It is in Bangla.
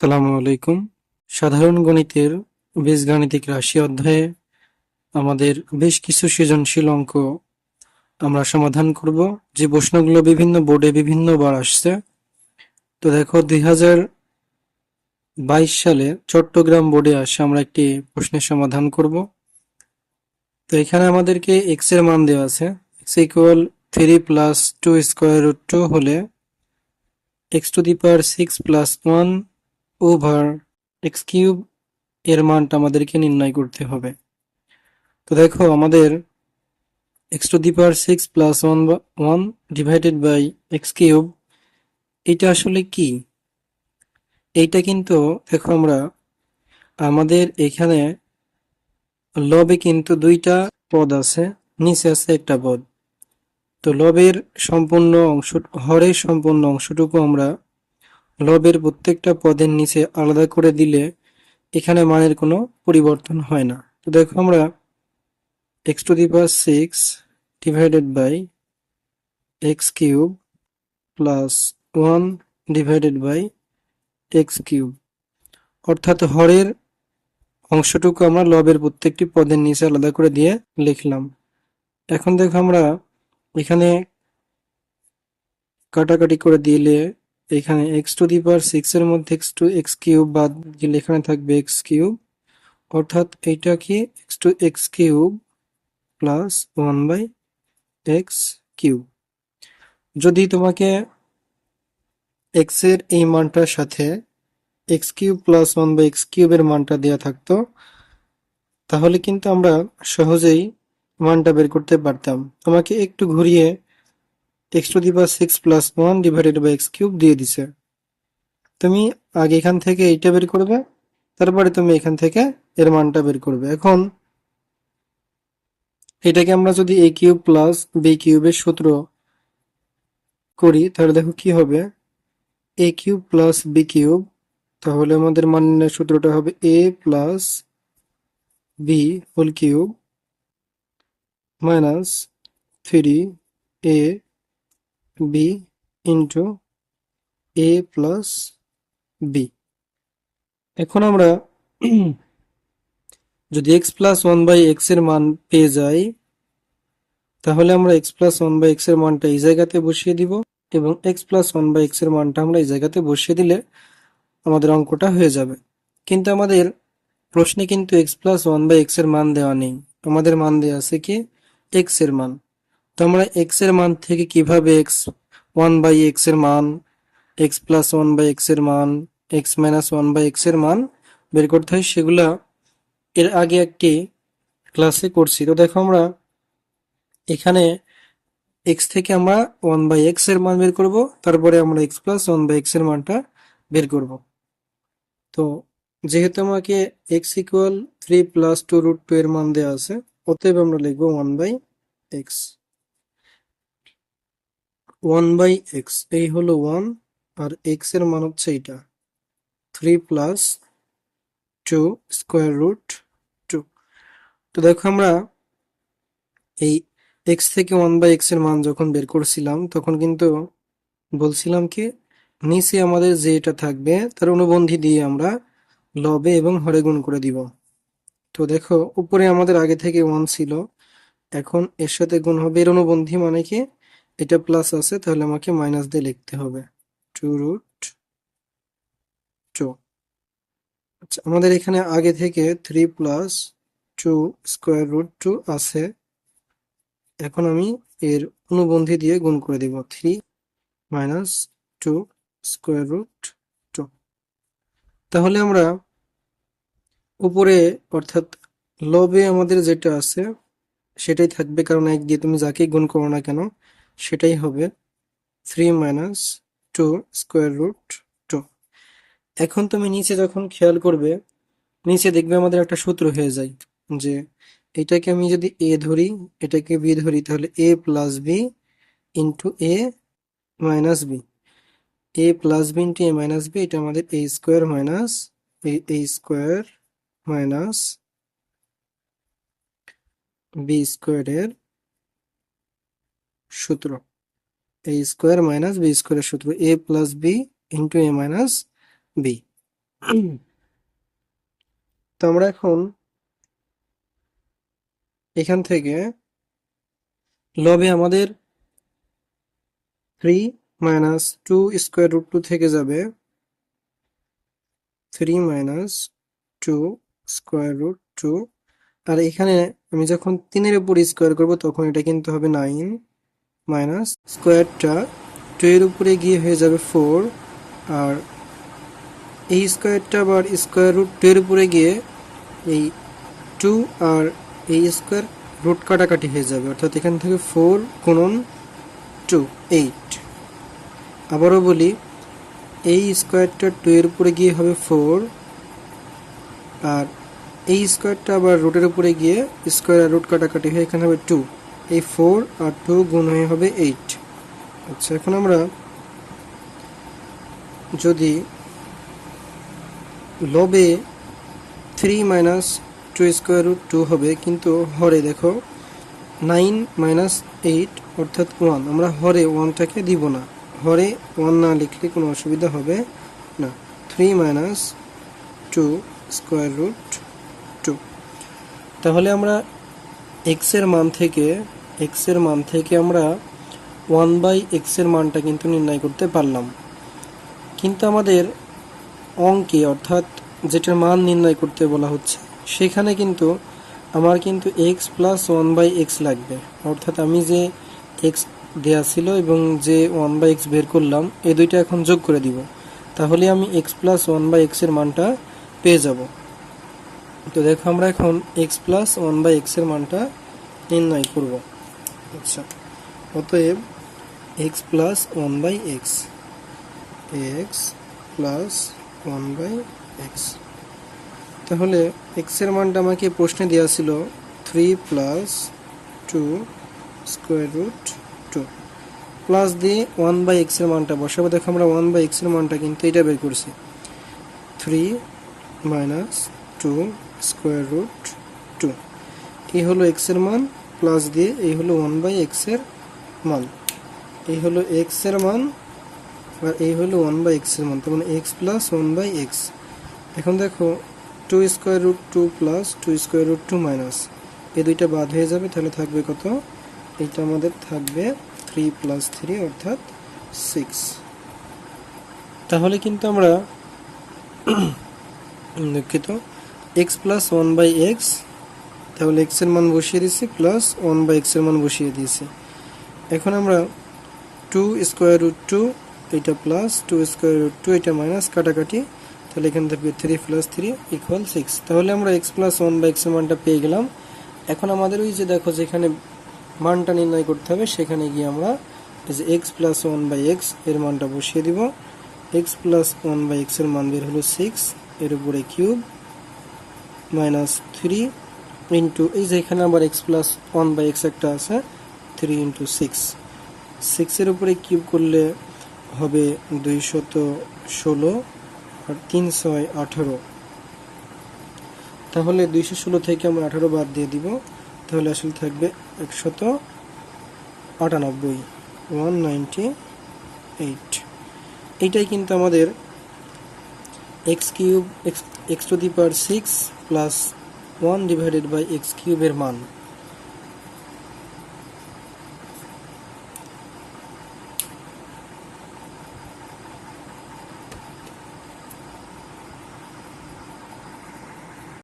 সালামু আলাইকুম। সাধারণ গণিতের বীজগাণিতিক রাশি অধ্যায়ে আমাদের বেশ কিছু সৃজনশীল অঙ্ক আমরা সমাধান করব। যে প্রশ্নগুলো বিভিন্ন বোর্ডে বিভিন্নবার আসছে। তো দেখো, দুই বাইশ সালে চট্টগ্রাম বোর্ডে আসে আমরা একটি প্রশ্নের সমাধান করব। তো এখানে আমাদেরকে এক্সের মান দেওয়া আছে। X equal three plus two square root two হলে X to the power six plus one over X cube এর মানটা আমাদেরকে নির্ণয় করতে হবে। তো দেখো, আমাদের X to the power six plus one one divided by X cube এটা আসলে কি? এইটা কিন্তু, দেখো আমরা, আমাদের এখানে লবে কিন্তু দুইটা পদ আছে, নিচে আছে একটা পদ। তো লবের সম্পূর্ণ অংশ, হরের সম্পূর্ণ অংশটুকু আমরা লবের প্রত্যেকটা পদের নিচে আলাদা করে দিলে এখানে মানের কোনো পরিবর্তন হয় না। তো দেখো আমরা X to the power six divided by X cube plus one divided by X cube অর্থাৎ হরের অংশটুকু আমরা লবের প্রত্যেকটি পদের নিচে আলাদা করে দিয়ে লিখলাম। এখন দেখো আমরা এখানে কাটাকাটি করে দিলে এখানে X to the power six এর মধ্যে এক্স টু এক্স কিউব বাদ দিলে এখানে থাকবে এক্স কিউব অর্থাৎ এইটা কি X to X cube plus one by X cube যদি তোমাকে এক্সের এই মানটার সাথে X cube plus one by X কিউবের মানটা দেওয়া থাকতো, তাহলে কিন্তু আমরা সহজেই মানটা বের করতে পারতাম। তোমাকে একটু ঘুরিয়ে X to the power six plus one divided by X cube দিয়ে দিছে। তুমি আগে এখান থেকে এইটা বের করবে, তারপরে তুমি এখান থেকে এর মানটা বের করবে। এখন এটাকে আমরা যদি এ কিউব প্লাস বি কিউবের সূত্র করি, তাহলে দেখো কি হবে? A cube plus B cube তাহলে আমাদের মান সূত্রটা হবে A plus B whole cube minus three A B into A plus B এখন আমরা যদি এক্স প্লাস ওয়ান বাই এক্সের মান পেয়ে যাই, তাহলে আমরা এক্স প্লাস ওয়ান বাই এক্সের মানটা এই জায়গাতে বসিয়ে দিব এবং এক্স প্লাস ওয়ান বাই এক্সের মানটা আমরা এই জায়গাতে বসিয়ে দিলে আমাদের অঙ্কটা হয়ে যাবে। কিন্তু আমাদের প্রশ্নে কিন্তু এক্স প্লাস ওয়ান বাই এক্সের মান দেওয়া নেই। আমাদের মান দেওয়া আছে কি? এক্সের মান। তো আমরা এক্সের মান থেকে কীভাবে এক্স ওয়ান বাই এক্সের মান এক্স প্লাস ওয়ান বাই এক্সের মান এক্স মাইনাস ওয়ান বাই এক্সের মান বের করতে হয়, সেগুলা এর আগে একটি ক্লাসে করছি। তো দেখো আমরা এখানে এক্স থেকে আমরা ওয়ান বাই এক্সের মান বের করব, তারপরে আমরা এক্স প্লাস ওয়ান বাই এক্সের মানটা বের করব। তো যেহেতু আমাকে X equal three plus two root two এর মান দেওয়া আছে, অতএব আমরা লিখব one by X one by X এই হলো ওয়ান আর এক্সের মান হচ্ছে এটা three plus two square root two তো দেখো আমরা এই এক্স থেকে ওয়ান বাই এক্সের মান যখন বের করছিলাম, তখন কিন্তু বলছিলাম কি, নিচে আমাদের যে এটা থাকবে, তার অনুবন্ধী দিয়ে আমরা লবে এবং হরে গুণ করে দিব। তো দেখো, উপরে আমাদের আগে থেকে ওয়ান ছিল, এখন এর সাথে গুণ হবে, এর অনুবন্ধী মানে কি এটা প্লাস আছে, তাহলে আমাকে মাইনাস দিয়ে লিখতে হবে। টু রুট টু আচ্ছা আমাদের এখানে আগে থেকে three plus two square root two আছে। এখন আমি এর অনুবন্ধী দিয়ে গুণ করে দিব। Three minus two square root two তাহলে আমরা উপরে, অর্থাৎ লবে আমাদের যেটা আছে, সেটাই থাকবে, কারণ এক দিয়ে তুমি যাকে গুণ করো না কেন সেটাই হবে three minus two square root two এখন তুমি নিচে যখন খেয়াল করবে, নিচে দেখবে আমাদের একটা সূত্র হয়ে যায় যে এটাকে আমি যদি এ ধরি, এটাকে বি ধরি, তাহলে A plus B into A minus B A plus B into A minus B এটা আমাদের A square minus A square minus B স্কোয়ারের সূত্র। এ স্কোয়ার মাইনাস বি স্কোয়ারের সূত্র A plus B into A minus B তো আমরা এখন এখান থেকে লবে আমাদের three minus two square root two থেকে যাবে three minus two square root two আর এখানে আমি যখন তিনের উপর স্কোয়ার করব তখন এটা কিন্তু হবে নাইন মাইনাস স্কোয়ারটা টু এর উপরে গিয়ে হয়ে যাবে ফোর আর এই স্কোয়ারটা আবার স্কোয়ার রুট টু এর উপরে গিয়ে এই টু আর এই স্কোয়ার রুট কাটাকাটি হয়ে যাবে। অর্থাৎ এখান থেকে ফোর গুণন টু এইট আবারও বলি, এই স্কোয়ারটা টু এর উপরে গিয়ে হবে ফোর আর এই স্কোয়ারটা আবার রুটের উপরে গিয়ে স্কোয়ার রুট কাটাকাটি হয়ে এখানে হবে টু এই ফোর আর টু গুণ হয়ে হবে এইট। আচ্ছা এখন আমরা যদি লবে three minus two square root two হবে, কিন্তু হরে দেখো, নাইন মাইনাস এইট অর্থাৎ ওয়ান, আমরা হরে ওয়ানটাকে দিব না। হরে ওয়ান না লিখলে কোনো অসুবিধা হবে না। Three minus two square root two. তাহলে আমরা এক্সের মান থেকে এক্সের মান থেকে আমরা ওয়ান বাই এক্সের মানটা কিন্তু নির্ণয় করতে পারলাম। কিন্তু আমাদের অঙ্কে, অর্থাৎ যেটার মান নির্ণয় করতে বলা হচ্ছে, সেখানে কিন্তু আমার কিন্তু X plus one by X লাগবে। অর্থাৎ আমি যে এক্স দেয়া ছিল এবং যে ওয়ান বাই এক্স বের করলাম, এই দুইটা এখন যোগ করে দিব। তাহলে আমি এক্স প্লাস ওয়ান বাই এক্সের মানটা পেয়ে যাব। তো দেখো আমরা এখন এক্স প্লাস ওয়ান বাই এক্সের মানটা নির্ণয় করব। আচ্ছা অতএব X plus one by X X plus one by X তাহলে এক্সের মানটা আমাকে প্রশ্নে দেওয়া ছিল three plus two square root two plus দিয়ে ওয়ান বাই এক্সের মানটা বসাবো। দেখো আমরা ওয়ান বাই এক্সের মানটা কিন্তু এটা বের করছি। Three minus two square root two এই হলো এক্সের মান। প্লাস দিয়ে এই হলো ওয়ান বাই এক্সের মান। এই হলো এক্সের মান আর এই হলো ওয়ান বাই এক্সের মান, তার মানে X plus one by X এখন দেখো two square root two plus two square root two minus এই দুইটা বাদ হয়ে যাবে, তাহলে থাকবে কত? এইটা আমাদের থাকবে থ্রি প্লাস থ্রি অর্থাৎ সিক্স তাহলে কিন্তু আমরা দুঃখিত X plus one by X তাহলে এক্সের মান বসিয়ে দিয়েছি প্লাস ওয়ান বাই এক্সের মান বসিয়ে দিয়েছি। এখন আমরা টু স্কোয়ার রুট টু এটা plus two square root two এটা মাইনাস কাটাকাটি, তাহলে এখান থেকে three plus three equal six তাহলে আমরা এক্স প্লাস ওয়ান বাই এক্সের মানটা পেয়ে গেলাম। এখন আমাদের ওই যে দেখো যেখানে মানটা নির্ণয় করতে হবে, সেখানে গিয়ে আমরা যে এক্স প্লাস ওয়ান বাই এক্সের মানটা বসিয়ে দিব। এক্স প্লাস ওয়ান বাই এক্সের মান বের হলো সিক্স এর উপরে কিউব মাইনাস থ্রি ইন্টু এই যে এখানে আবার X plus one by X একটা আছে থ্রি ইন্টু সিক্স সিক্সের উপরে কিউব করলে হবে দুইশত ষোলো আর তিন ছয় আঠারো। তাহলে দুইশো ষোলো থেকে আমরা আঠারো বাদ দিয়ে দিব, তাহলে আসলে থাকবে একশত আটানব্বই ওয়ান নাইনটি এইট এইটাই কিন্তু আমাদের X cube X X to the power six plus one divided by X কিউবের মান।